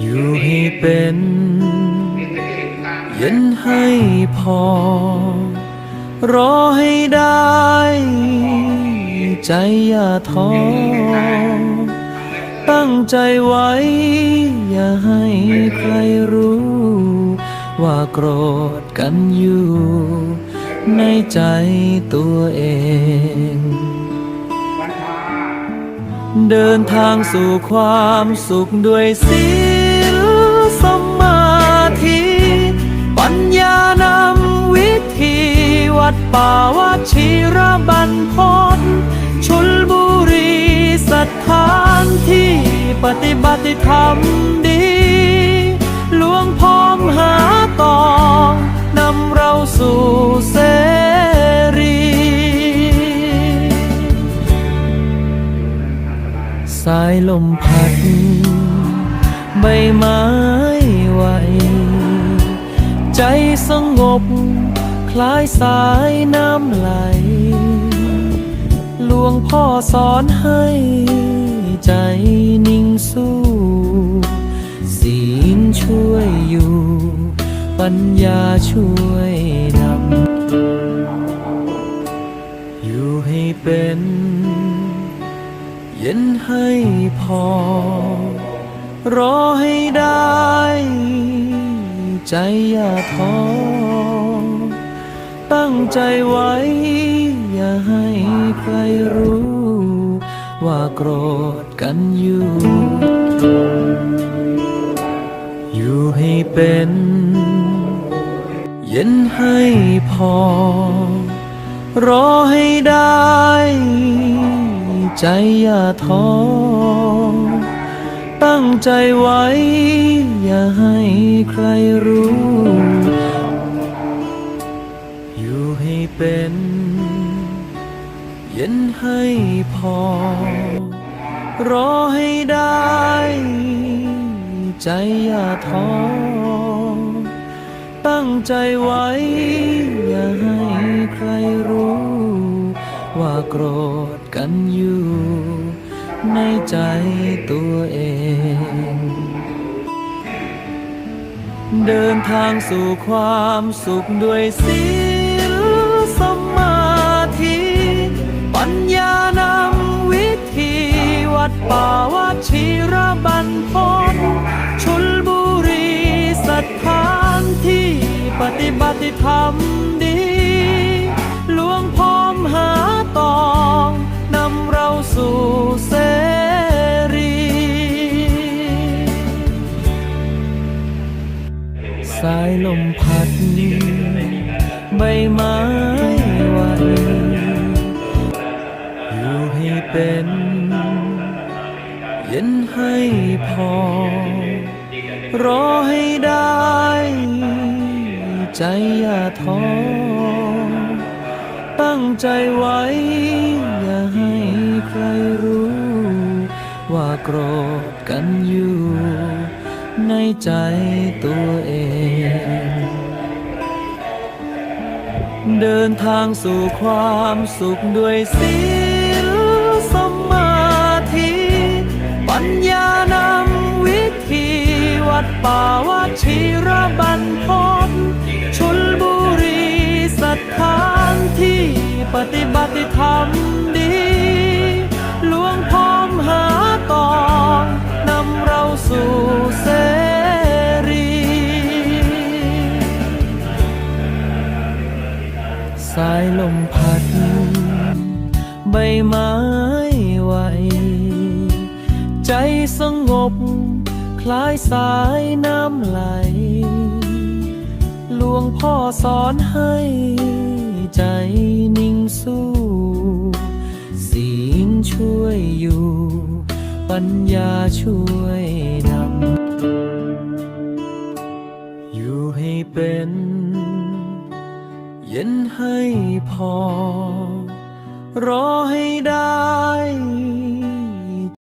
อยู่ให้เป็น เย็นให้พอ รอให้ได้ ใจอย่าท้อ ตั้งใจไว้ อย่าให้ใครรู้ ว่าโกรธกันอยู่ ในใจตัวเอง เดินทางสู่ความสุขด้วยศีลสมาธิ ปัญญานำวิธีวัดป่าวัชิระบันพศชลบุรีสถานที่ปฏิบัติธรรมดีหลวงพ่อมหาตองนำเราสู่ ลมพัด ใบไม้ไหว ใจสงบ คล้ายสายน้ำไหล หลวงพ่อสอนให้ใจนิ่งสู้ ศีลช่วยอยู่ ปัญญาช่วยนำอยู่ให้เป็น เย็นให้พอ รอให้ได้ ใจอย่าท้อตั้งใจไว้ อย่าให้ใครรู้ ว่าโกรธกันอยู่ อยู่ให้เป็น เย็นให้พอ รอให้ได้ ใจอย่าท้อ ตั้งใจไว้ อย่าให้ใครรู้ อยู่ให้เป็น เย็นให้พอ รอให้ได้ ใจอย่าท้อ ตั้งใจไว้ อย่าให้ใครรู้ ว่าโกรธกันอยู่ ในใจตัวเอง เดินทางสู่ความสุขด้วยศีลสมาธิ ปัญญานำวิธีวัดป่าวัชิระบันพศชลบุรีสถานที่ปฏิบัติธรรมดีหลวงพ่อมหาตองนำเราสู่ สายลมพัดใบไม้ไหวอยู่ให้เป็น เย็นให้พอ รอให้ได้ ใจอย่าท้อ ตั้งใจไว้ อย่าให้ใครรู้ ว่าโกรธกันอยู่ ในใจตัวเอง เดินทางสู่ความสุขด้วยศีลสมาธิ ปัญญานำวิธีวัดป่าวัชิระบันพศชลบุรีสถานที่ปฏิบัติธรรมายลมพัด ใบไม้ไหว ใจสงบ คล้ายสายน้ำไหล หลวงพ่อสอนให้ใจนิ่งสู้ศีลช่วยอยู่ ปัญญาช่วยนำอยู่ให้เป็น เย็นให้พอ รอให้ได้